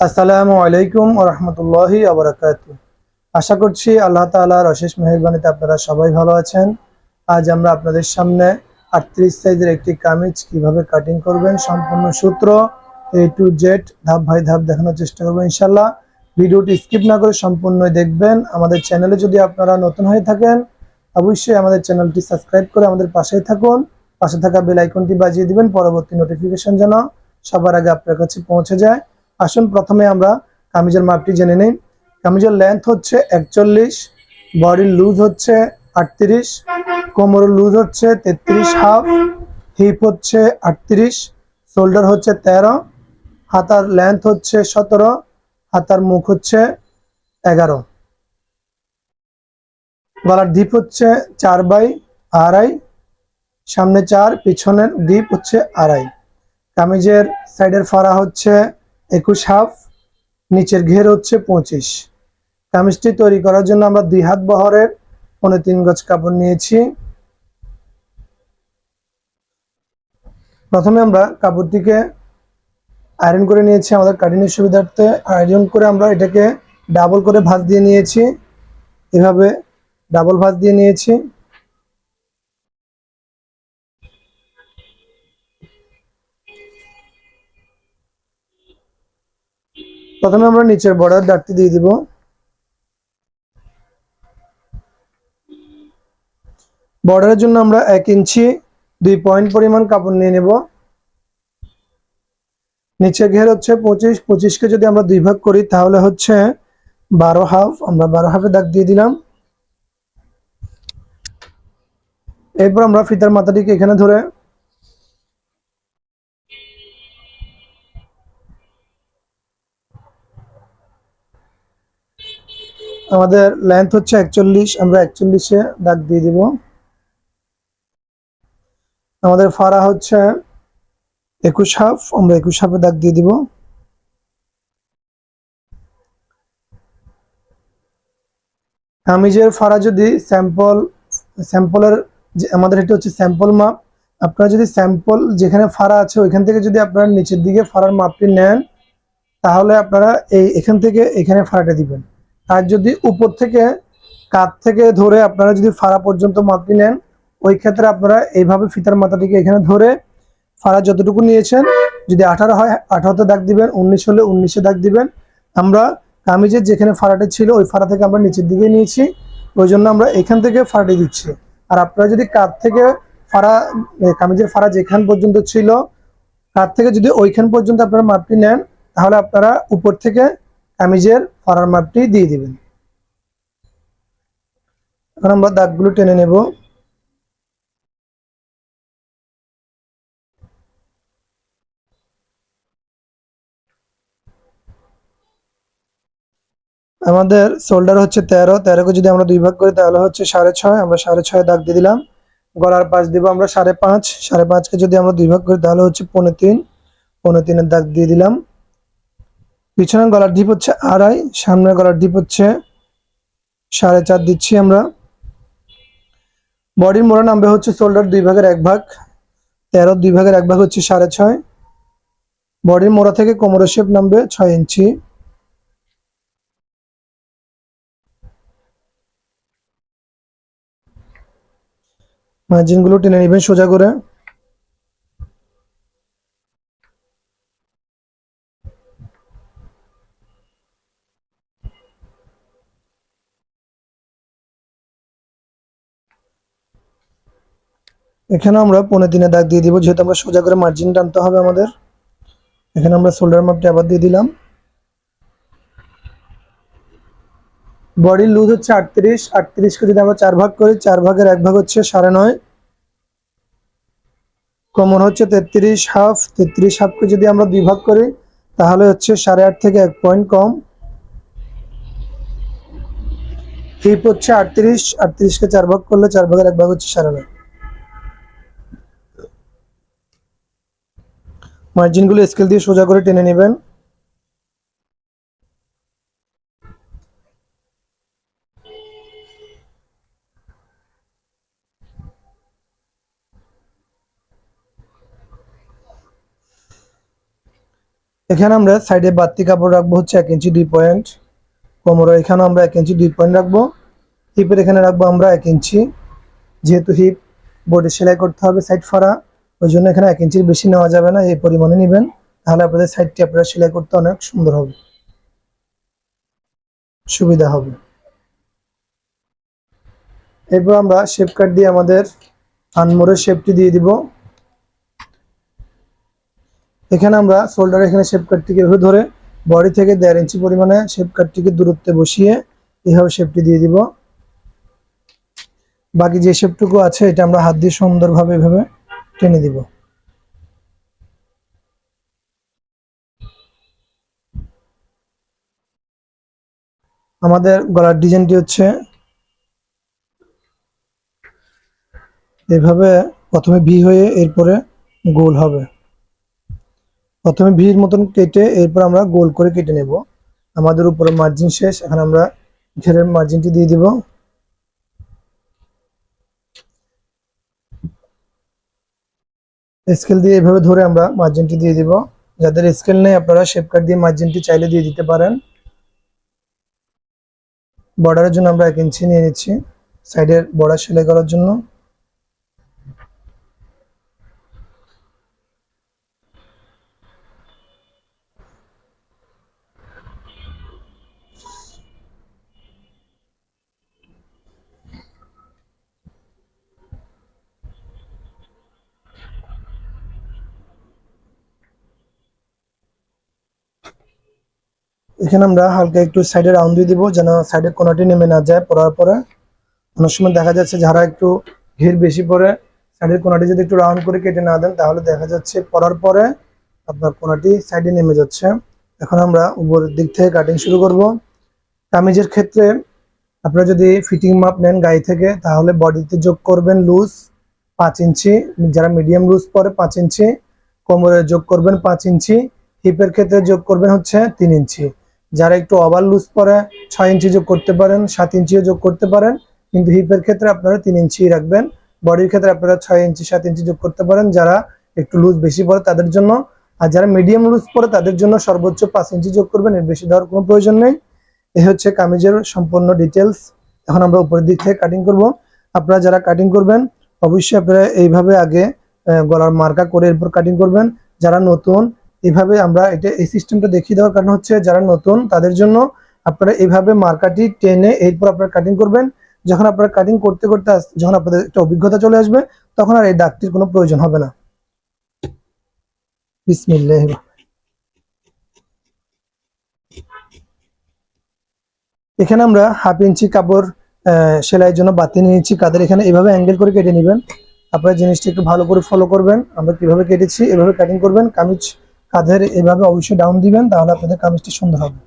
আসসালামু আলাইকুম রহমতুল্লাহি আবরাকাত আশা করছি আল্লাহ তাআলার অশেষ মেহেরবানিতে আপনারা সবাই ভালো আছেন। আজ আমরা আপনাদের সামনে আটত্রিশ সাইজের একটি কামিজ কীভাবে কাটিং করবেন সম্পূর্ণ সূত্র এ টু জেড ধাপ বাই ধাপ দেখানোর চেষ্টা করব ইনশাল্লাহ ভিডিওটি স্কিপ না করে সম্পূর্ণ দেখবেন। আমাদের চ্যানেলে যদি আপনারা নতুন হয়ে থাকেন, অবশ্যই আমাদের চ্যানেলটি সাবস্ক্রাইব করে আমাদের পাশেই থাকুন। পাশে থাকা বেল আইকনটি বাজিয়ে দিবেন, পরবর্তী নোটিফিকেশন যেন সবার আগে আপনার কাছে পৌঁছে যায়। আসুন প্রথমে আমরা কামিজের মাপটি জেনে নিই। কামিজের লেন্থ হচ্ছে একচল্লিশ বডির লুজ হচ্ছে আটত্রিশ কোমরের লুজ হচ্ছে তেত্রিশ হাফ হিপ হচ্ছে আটত্রিশ শোল্ডার হচ্ছে তেরো, হাতার লেন্থ হচ্ছে সতেরো, হাতার মুখ হচ্ছে এগারো। গলার দ্বীপ হচ্ছে চার বাই আড়াই, সামনে চার, পিছনের দ্বীপ হচ্ছে আড়াই। কামিজের সাইডের ফাড়া হচ্ছে একুশ হাফ, নিচের ঘের হচ্ছে পঁচিশ। কামিজটি তৈরি করার জন্য আমরা দুই হাত বহরের পনেরো তিন গজ কাপড় নিয়েছি। প্রথমে আমরা কাপড়টিকে আয়রন করে নিয়েছি আমাদের কাটিনের সুবিধার্থে। আয়রন করে আমরা এটাকে ডাবল করে ভাঁজ দিয়ে নিয়েছি। এভাবে ডাবল ভাঁজ দিয়ে নিয়েছি। প্রথমে আমরা নিচের বর্ডার ডাকটি দিয়ে দিব। বর্ডারের জন্য আমরা এক ইঞ্চি দুই পয়েন্ট পরিমাণ কাপড় নিয়ে নেব। নিচে ঘের হচ্ছে পঁচিশ, পঁচিশকে যদি আমরা দুই ভাগ করি, তাহলে হচ্ছে বারো হাফ আমরা বারো হাফে দাগ দিয়ে দিলাম। এরপর আমরা ফিতার মাথাটিকে এখানে ধরে আমাদের লেন্থ হচ্ছে একচল্লিশ, আমরা একচল্লিশে দাগ দিয়ে দিব। আমাদের ফাড়া হচ্ছে একুশ হাফ আমরা একুশ হাফে দাগ দিয়ে দিব। কামিজের ফাড়া যদি স্যাম্পল স্যাম্পলের যে আমাদের এটা হচ্ছে স্যাম্পল মাপ আপনারা যদি স্যাম্পল যেখানে ফাড়া আছে, ওইখান থেকে যদি আপনারা নিচের দিকে ফাড়ার মাপটি নেন, তাহলে আপনারা এই এখান থেকে এখানে ফাড়াটা দিবেন। আর যদি উপর থেকে কাত থেকে ধরে আপনারা যদি ফাড়া পর্যন্ত মাপটি নেন, ওই ক্ষেত্রে আপনারা এইভাবে ফিতার মাথাটিকে এখানে ধরে ফাড়া যতটুকু নিয়েছেন, যদি আঠারো হয়, আঠারোতে দাগ দিবেন, উনিশ হলে উনিশে দাগ দিবেন। আমরা কামিজের যেখানে ফাড়াটা ছিল, ওই ফাড়া থেকে আমরা নিচের দিকে নিয়েছি। ওই জন্য আমরা এখান থেকে ফাড়াটি দিচ্ছি। আর আপনারা যদি কাত থেকে ফাড়া কামিজের ফাড়া যেখান পর্যন্ত ছিল কাত থেকে যদি ওইখান পর্যন্ত আপনারা মাপটি নেন, তাহলে আপনারা উপর থেকে কামিজের ফাড়ার মাপটি দিয়ে দিবেন। এখন আমরা দাগগুলো টেনে নেব। আমাদের শোল্ডার হচ্ছে তেরো। তেরোকে যদি আমরা দুই ভাগ করি তাহলে হচ্ছে সাড়ে ছয়। আমরা সাড়ে ছয় দাগ দিয়ে দিলাম। গলার পাশ দিব আমরা সাড়ে পাঁচ। সাড়ে পাঁচকে যদি আমরা দুই ভাগ করি তাহলে হচ্ছে পনেরো তিন। পনেরো তিনের দাগ দিয়ে দিলাম। পিছনের গলার ডিপ হচ্ছে আড়াই, সামনের গলার ডিপ হচ্ছে সাড়ে চার দিচ্ছি আমরা। বডির মোড়া নামবে হচ্ছে শোল্ডার দুই ভাগের এক ভাগ, তেরো দুই ভাগের এক ভাগ হচ্ছে সাড়ে ছয়। বডির মোড়া থেকে কোমরের শেপ নামবে ছয় ইঞ্চি। মার্জিনগুলো টেনে নেবেন সোজা করে। এখানে আমরা পনেরো দিনে দাগ দিয়ে দিব, যেহেতু আমরা সোজা করে মার্জিন টানতে হবে আমাদের। এখানে আমরা শোল্ডার মাপটি আবার দিয়ে দিলাম। বডির লুজ হচ্ছে আটত্রিশ, আটত্রিশকে যদি আমরা চার ভাগ করি, চার ভাগের এক ভাগ হচ্ছে সাড়ে নয়। কোমর হচ্ছে তেত্রিশ হাফ তেত্রিশ হাফকে যদি আমরা দুই ভাগ করি, তাহলে হচ্ছে সাড়ে আট থেকে এক পয়েন্ট কম। হিপ হচ্ছে আটত্রিশ, আটত্রিশকে চার ভাগ করলে চার ভাগের এক ভাগ হচ্ছে সাড়ে নয়। মার্জিনগুলো স্কেল দিয়ে সোজা করে টেনে নেবেন। এখানে আমরা সাইডে বাড়তি কাপড় রাখব হচ্ছে এক ইঞ্চি দুই পয়েন্ট। কোমরে এখানে আমরা এক ইঞ্চি দুই পয়েন্ট রাখব। হিপের এখানে রাখব আমরা এক ইঞ্চি। যেহেতু হিপ বোর্ডে সেলাই করতে হবে সাইড ফাড়া। ওই জন্য এখানে এক ইঞ্চির বেশি নেওয়া যাবে না, এই পরিমাণে নেবেন। তাহলে আপনাদের সাইডটি আপনারা সেলাই করতে অনেক সুন্দর হবে। সুবিধা হবে। এরপর আমরা শেপ কাট দিয়ে আমাদের আনমোরের শেপটি দিয়ে দিব। এখানে আমরা শোল্ডার এখানে শেপ কাটটিকে এভাবে ধরে বডি থেকে দেড় ইঞ্চি পরিমাণে শেপ কাটটিকে দূরত্বে বসিয়ে এভাবে শেপটি দিয়ে দিব। বাকি যে শেপটুকু আছে, এটা আমরা হাত দিয়ে সুন্দরভাবে এভাবে টেনে দিব। আমাদের গলার ডিজাইনটি হচ্ছে এভাবে প্রথমে ভি হয়ে এরপরে গোল হবে। প্রথমে ভির মতন কেটে এরপর আমরা গোল করে কেটে নেব। আমাদের উপরে মার্জিন শেষ, এখন আমরা ঘেরের মার্জিনটি দিয়ে দিব। স্কেল দিয়ে এভাবে ধরে আমরা মার্জিনটি দিয়ে দিব। যাদের স্কেল নেই, আপনারা শেপ কাট দিয়ে মার্জিনটি চাইলে দিয়ে দিতে পারেন। বর্ডারের জন্য আমরা এক ইঞ্চি নিয়ে নিচ্ছি। সাইডের বর্ডার সেলাই করার জন্য। এখানে আমরা হালকা একটু সাইডে রাউন্ড দিয়ে দিব, যেন সাইডের কোনাটি নেমে না যায় পরার পরে। অনেক সময় দেখা যাচ্ছে যারা একটু ঘির বেশি পরে সাইডের কোনাটি যদি একটু রাউন্ড করে কেটে না দেন, তাহলে দেখা যাচ্ছে পরার পরে আপনার কোনাটি সাইডে নেমে যাচ্ছে। এখন আমরা উপরের দিক থেকে কাটিং শুরু করব। কামিজের ক্ষেত্রে আপনারা যদি ফিটিং মাপ নেন গায়ে থেকে, তাহলে বডিতে যোগ করবেন লুজ পাঁচ ইঞ্চি, যারা মিডিয়াম লুজ পরে পাঁচ ইঞ্চি, কোমরে যোগ করবেন পাঁচ ইঞ্চি, হিপের ক্ষেত্রে যোগ করবেন হচ্ছে তিন ইঞ্চি। যারা একটু ওভার লুজ পরে ছয় ইঞ্চি যোগ করতে পারেন, সাত ইঞ্চিও যোগ করতে পারেন, কিন্তু হিপের ক্ষেত্রে আপনারা তিন ইঞ্চি রাখবেন। বডির ক্ষেত্রে আপনারা ছয় ইঞ্চি, সাত ইঞ্চি যোগ করতে পারেন, যারা একটু লুজ বেশি পরে তাদের জন্য। আর যারা মিডিয়াম লুজ পরে তাদের জন্য সর্বোচ্চ পাঁচ ইঞ্চি যোগ করবেন, এর বেশি দেওয়ার কোনো প্রয়োজন নেই। এ হচ্ছে কামিজের সম্পূর্ণ ডিটেলস এখন আমরা উপরের দিক থেকে কাটিং করব। আপনারা যারা কাটিং করবেন, অবশ্যই আপনারা এইভাবে আগে গলার মার্কা করে এরপর কাটিং করবেন। যারা নতুন এইভাবে আমরা এটা, এই সিস্টেমটা দেখিয়ে দেওয়ার কারণ হচ্ছে যারা নতুন, তাদের জন্য আপনারা এইভাবে মার্কাটি টেনে এরপর আপনারা কাটিং করবেন। যখন আপনারা কাটিং করতে করতে যখন আপনাদের একটা অভিজ্ঞতা চলে আসবে, তখন আর এই দাগটির কোনো প্রয়োজন হবে না। এখানে আমরা হাফ ইঞ্চি কাপড় সেলাইয়ের জন্য বাতি নিয়েছি কাদের এখানে এভাবে অ্যাঙ্গেল করে কেটে নেবেন। আপনারা জিনিসটা একটু ভালো করে ফলো করবেন। আমরা কীভাবে কেটেছি, এভাবে কাটিং করবেন। কামিজ কাঁধের এভাবে অবশ্যই ডাউন দিবেন তাহলে আপনাদের কামিজটি সুন্দর হবে।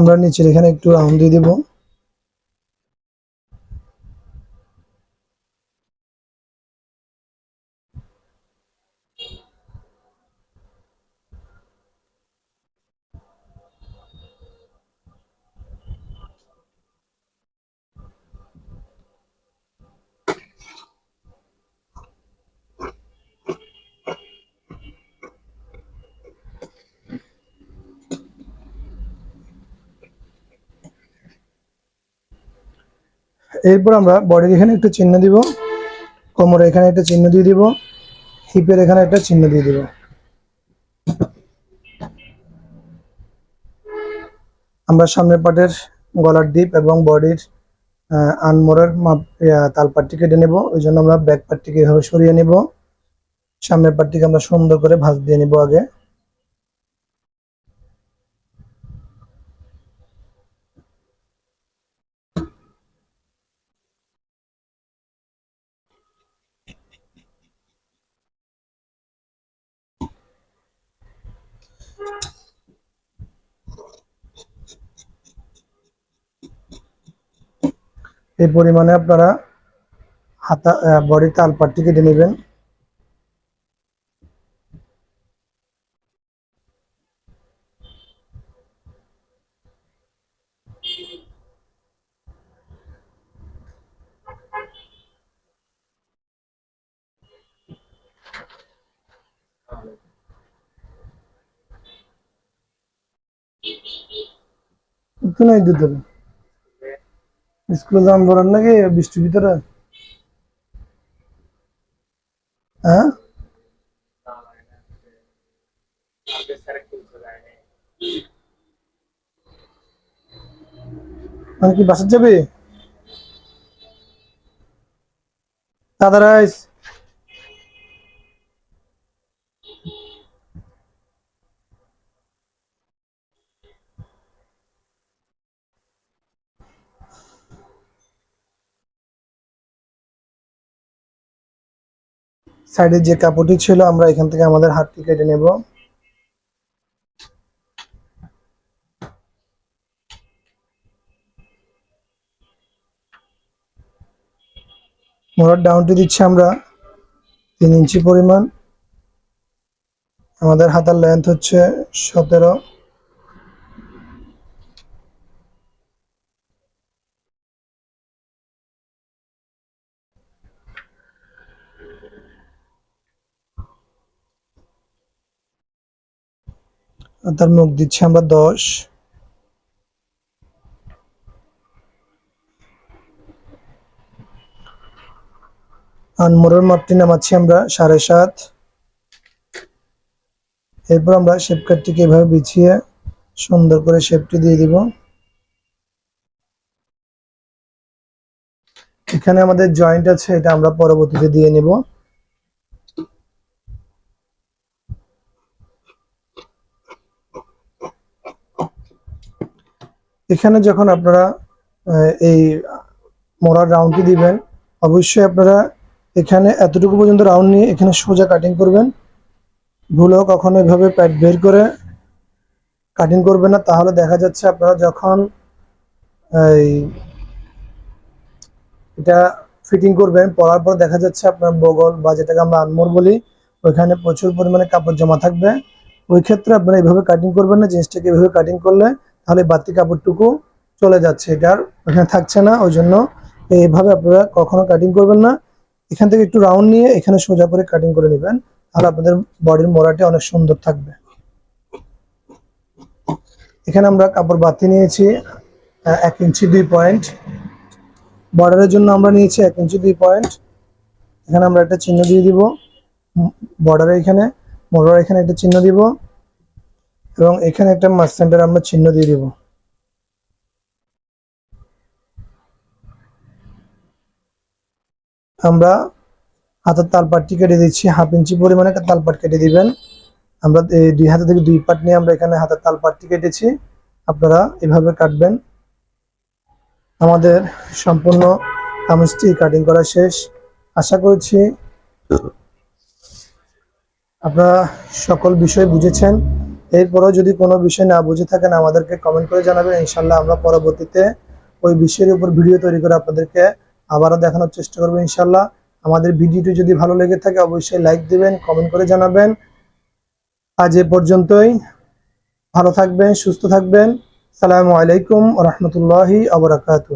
আমরা নিচের এখানে একটু রাউন্ড দিয়ে দেবো। এরপর আমরা বডির এখানে একটা চিহ্ন দিব কোমরে এখানে একটা চিহ্ন দিয়ে দিব হিপের এখানে একটা চিহ্ন দিয়ে দিব। আমরা সামনের পাটের গলার ডিপ এবং বডির আনমোরের মাপ তালপাটটি কেটে নেব, ওই জন্য আমরা ব্যাক পাটটিকে এভাবে সরিয়ে নেব। সামনের পাটটিকে আমরা সুন্দর করে ভাঁজ দিয়ে নেব আগে। এই পরিমাণে আপনারা হাতা বডির তালপাটটি কেটে নেবেন। নাই দিতে হবে স্কুলে যান বরান নাকি বৃষ্টির ভিতরে? হ্যাঁ? মানে কি বাসার যাবে দাদা রাইস। সাইডে যে কাপড়টি ছিল, আমরা এখান থেকে আমাদের হাতটি কেটে নেব। মোড়ার ডাউনটি দিচ্ছি আমরা তিন ইঞ্চি পরিমাণ। আমাদের হাতার লেন্থ হচ্ছে সতেরো আর তার মুখ দিচ্ছি আমরা দশ। আর মোড়ের মাপটি নামাচ্ছি আমরা সাড়ে সাত। এরপর আমরা শেপ কাটটিকে এভাবে বিছিয়ে সুন্দর করে শেপটি দিয়ে দিব। এখানে আমাদের জয়েন্ট আছে, এটা আমরা পরবর্তীতে দিয়ে নেব। এখানে যখন আপনারা এই মোড়ার রাউন্ডটি দিবেন, অবশ্যই আপনারা এখানে এতটুকু পর্যন্ত রাউন্ড নিয়ে এখানে সোজা কাটিং করবেন। ভুলেও কখনো এভাবে প্যাড বের করে কাটিং করবেন না। তাহলে দেখা যাচ্ছে আপনারা যখন, এই, এটা ফিটিং করবেন পরার পর দেখা যাচ্ছে আপনার বগল বা যেটাকে আমরা আনমোর বলি, ওইখানে প্রচুর পরিমাণে কাপড় জমা থাকবে। ওই ক্ষেত্রে আপনারা এভাবে কাটিং করবেন না, জিনিসটাকে এভাবে কাটিং করলে তাহলে বাড়তি কাপড়টুকু চলে যাচ্ছে, এটা আর ওখানে থাকছে না ওই জন্য এইভাবে আপনারা কখনো কাটিং করবেন না। এখান থেকে একটু রাউন্ড নিয়ে এখানে সোজা করে কাটিং করে নেবেন, তাহলে আপনাদের বডির মোড়াটি অনেক সুন্দর থাকবে। এখানে আমরা কাপড় বাতি নিয়েছি এক ইঞ্চি দুই পয়েন্ট বর্ডারের জন্য আমরা নিয়েছি এক ইঞ্চি দুই পয়েন্ট এখানে আমরা একটা চিহ্ন দিয়ে দিব বর্ডারে এখানে মোড়ার এখানে একটা চিহ্ন দিব। এবং এখানে একটা মাস সেন্টার আমরা চিহ্ন দিয়ে দিব। আমরা হাতের তালপাটটি কেটে দিচ্ছি, হাফ ইঞ্চি পরিমাণে একটা তালপাট কেটে দিবেন। আমরা দুই হাতে থেকে দুই পাট নিয়ে আমরা এখানে হাতের তালপাটটি কেটেছি। আপনারা এভাবে কাটবেন। আমাদের সম্পূর্ণ কামিজটি কাটিং করা শেষ। আশা করছি আপনারা সকল বিষয় বুঝেছেন। এরপরেও যদি কোনো বিষয় না বুঝে থাকেন, আমাদেরকে কমেন্ট করে জানাবেন। ইনশাল্লাহ আমরা পরবর্তীতে ওই বিষয়ের উপর ভিডিও তৈরি করে আপনাদেরকে আবারও দেখানোর চেষ্টা করব ইনশাল্লাহ আমাদের ভিডিওটি যদি ভালো লেগে থাকে, অবশ্যই লাইক দিবেন কমেন্ট করে জানাবেন। আজ এ পর্যন্তই। ভালো থাকবেন, সুস্থ থাকবেন। সালামু আলাইকুম রহমতুল্লাহি আবরাকাতু